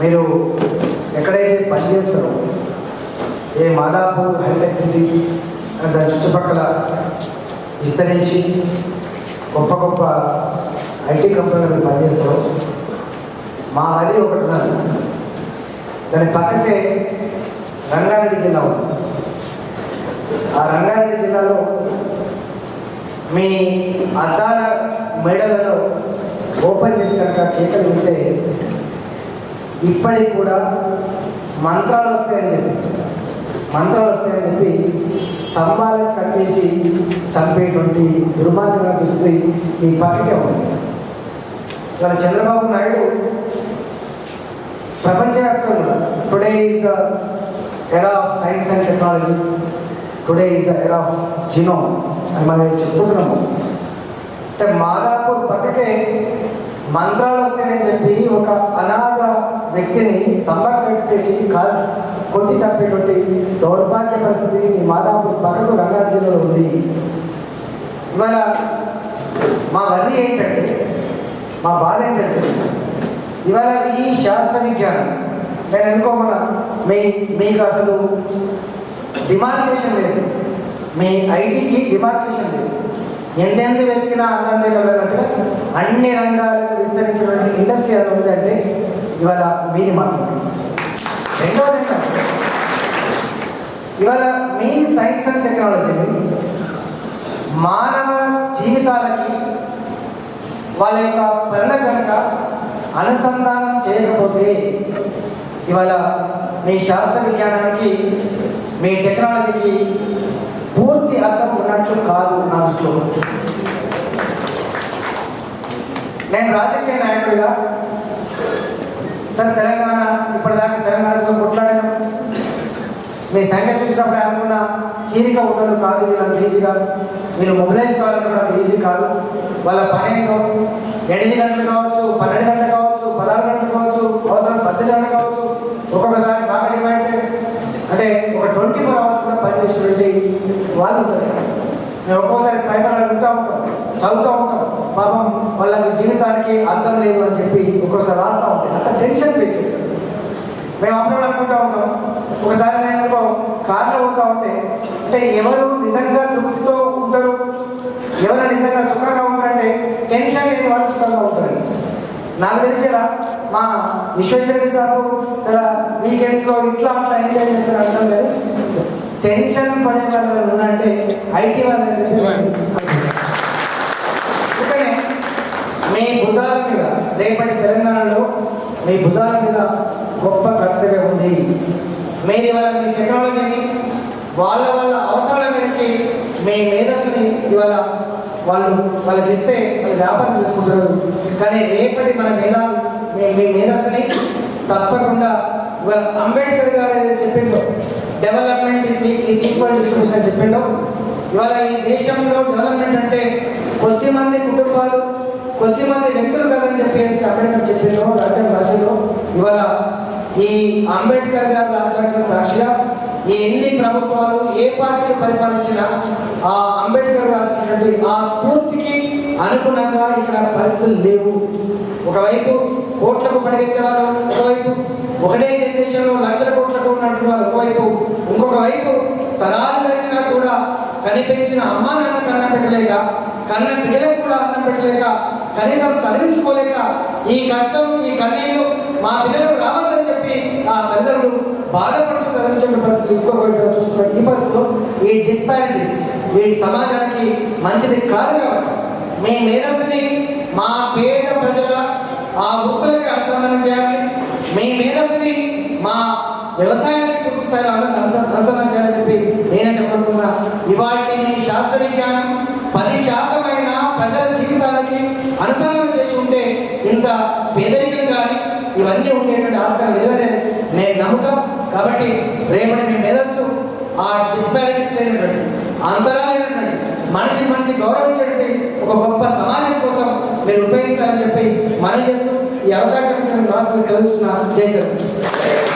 మీరు ఎక్కడైతే పనిచేస్తారో ఏ మాదాపూర్ హైటెక్ సిటీ అని దాని చుట్టుపక్కల విస్తరించి గొప్ప గొప్ప ఐటీ కంపెనీలు పనిచేస్తారో మా మరి ఒకటి ఉన్నది దాని పక్కకే రంగారెడ్డి జిల్లా ఉంది. ఆ రంగారెడ్డి జిల్లాలో మీ అద్దాల మెడలలో ఓపెన్ చేసినాక కేకలు ఉంటే ఇప్పటికి కూడా మంత్రాలు వస్తాయని చెప్పి మంత్రాలు వస్తాయని చెప్పి స్తంభాలను కట్టేసి చంపేటువంటి దుర్మార్గమైన దుస్థితి మీ పక్కకే ఉంది. ఇవాళ చంద్రబాబు నాయుడు ప్రపంచవ్యాప్తంగా today is the era of science and technology today is the era of genome అని మనం చెప్పుకుంటున్నాము. అంటే మాదాపూర్ పక్కకే మంత్రాలు వస్తాయని చెప్పి ఒక అనాథ వ్యక్తిని తమ్మకు కట్టేసి కాల్ కొట్టి చంపేటువంటి దౌర్భాగ్య పరిస్థితి మీ మాదాపూర్ పక్కకు రంగారెడ్డి జిల్లాలో ఉంది. ఇవాళ మా వరి ఏంటంటే మా బాధ ఏంటంటే ఇవాళ ఈ శాస్త్ర విజ్ఞానం నేను ఎందుకో మీ మీకు అసలు డిమార్కేషన్ లేదు. మీ ఐటీకి డిమార్కేషన్ లేదు. ఎంతెంత వెతికినా అందంతే కలగనట్టుగా అన్ని రంగాలకు విస్తరించినటువంటి ఇండస్ట్రీ అది ఉందంటే ఇవాళ మీది మాత్రమే. రెండవది ఏంటంటే ఇవాళ మీ సైన్స్ అండ్ టెక్నాలజీని మానవ జీవితాలకి వాళ్ళ యొక్క పనుల కనుక అనుసంధానం చేయకపోతే ఇవాళ మీ శాస్త్ర విజ్ఞానానికి మీ టెక్నాలజీకి పూర్తి అర్థం ఉన్నట్లు కాదు నా దృష్టిలో నేను రాజకీయ నాయకుడిగా సరే తెలంగాణ ఇప్పటిదాకా తెలంగాణ కోసం కొట్లాడాను. మీ సంఖ్య చూసినప్పుడు అనుకున్న తీరిక ఉండదు కాదు వీళ్ళంత ఈజీ కాదు. వీళ్ళు మొబిలైజ్ కావాలంటే కూడా ఈజీ కాదు. వాళ్ళ పని ఏంటో ఎనిమిది గంటలు కావచ్చు పన్నెండు గంటలు కావచ్చు పదహారు గంటలు కావచ్చు అవసరం పద్దెనిమిది గంటలు కావచ్చు ఒక్కొక్కసారి బాగా డిమాండ్ అంటే ఒక ట్వంటీ ఫోర్ అవర్స్ కూడా పనిచేసినటువంటి వాళ్ళు మేము ఒక్కోసారి పైపడ వింటూ ఉంటాం చదువుతూ ఉంటాం. పాపం వాళ్ళకి జీవితానికి అర్థం లేదు అని చెప్పి ఒక్కోసారి రాస్తూ ఉంటాం అంత టెన్షన్ ఫీల్ మేము అప్పుడు అనుకుంటూ ఉంటాం ఒకసారి నేను ఎందుకో కార్లో పోతూ ఉంటే అంటే ఎవరు నిజంగా తృప్తితో ఉంటారు? ఎవరు నిజంగా సుఖంగా ఉంటారంటే టెన్షన్ లేని వాళ్ళు సుఖంగా ఉంటారు. నాకు తెలిసేలా మా విశ్వేశ్వర సార్ చాలా వీకెండ్స్లో ఇట్లా అట్లా ఎంజాయ్ చేస్తారు అర్థం లేదు టెన్షన్ పడే వాళ్ళు ఉన్నంటే ఐటీ వాళ్ళు అని చెప్పి అందుకనే మీ భుజాల మీద రేపటి తెలంగాణలో మీ భుజాల మీద గొప్ప కర్తవ్యం ఉంది. మీరు ఇవాళ మీ టెక్నాలజీని వాళ్ళ వాళ్ళ అవసరాల మేరకి మీ మేధస్సుని ఇవాళ వాళ్ళు వాళ్ళకి ఇస్తే వాళ్ళు వ్యాపారం చేసుకుంటారు కానీ రేపటి మన మేధా మీ- మీ మేధస్సుని తప్పకుండా ఇవాళ అంబేద్కర్ గారు ఏదైతే చెప్పిండో డెవలప్మెంట్ విత్ ఈక్వల్ డిస్ట్రిబ్యూషన్ అని చెప్పిండో ఇవాళ ఈ దేశంలో డెవలప్మెంట్ అంటే కొద్ది మంది కుటుంబాలు కొద్ది మంది వ్యక్తులు కాదని చెప్పి ఏదైతే అంబేద్కర్ చెప్పిండో రాజ్యాంగ రాశిలో ఇవాళ ఈ అంబేద్కర్ గారు రాజ్యాంగ సాక్షిగా ఈ ఎన్ని ప్రభుత్వాలు ఏ పార్టీలు పరిపాలించినా ఆ అంబేద్కర్ రాసినటువంటి ఆ స్ఫూర్తికి అనుగుణంగా ఇక్కడ పరిస్థితులు లేవు. ఒకవైపు కోట్ల ఒకటే జనరేషన్లో లక్షల కోట్లకు ఉన్నటువంటి ఒకవైపు ఇంకొక వైపు తరాలు కలిసినా కూడా కనిపించిన అమ్మ నాన్న కన్నం పెట్టలేక కన్న బిడ్డలకు కూడా అన్నం పెట్టలేక కనీసం చదివించుకోలేక ఈ కష్టం ఈ కన్నీళ్ళు మా పిల్లలు రావద్దని చెప్పి ఆ తల్లిదండ్రులు బాధపడుతూ తరలించిన పరిస్థితి ఇంకొక వైపుగా చూస్తున్న ఈ పరిస్థితిలో ఈ డిస్పారిటీస్ ఈ సమాజానికి మంచిది కాదు కాబట్టి మీ మేధస్సుని మా పేద ప్రజల ఆ వృత్తులకి అనుసంధానం చేయాలి. మీ మేధస్సుని మా వ్యవసాయానికి పూర్తి స్థాయిలో అనుసంధానం చేయాలని చెప్పి నేనే చెప్పనుకున్నా ఇవాళ మీ శాస్త్ర విజ్ఞానం పది శాతమైన ప్రజల జీవితాలకి అనుసంధానం చేసి ఉంటే ఇంత పేదరికం కానీ ఇవన్నీ ఉండేటువంటి ఆస్కారం లేదని నేను నమ్ముతా. కాబట్టి రేపటి మీ మేధస్సు ఆ డిస్పారిటీస్ లేనటువంటి అంతరాలైనటువంటి మనిషి మనిషి గౌరవించేటువంటి ఒక గొప్ప సమాజం కోసం మీరు ఉపయోగించాలని చెప్పి మనం చేస్తూ ఈ అవకాశం ఇచ్చిన నమస్కారం సెలవుస్తున్నా జై తెలుగు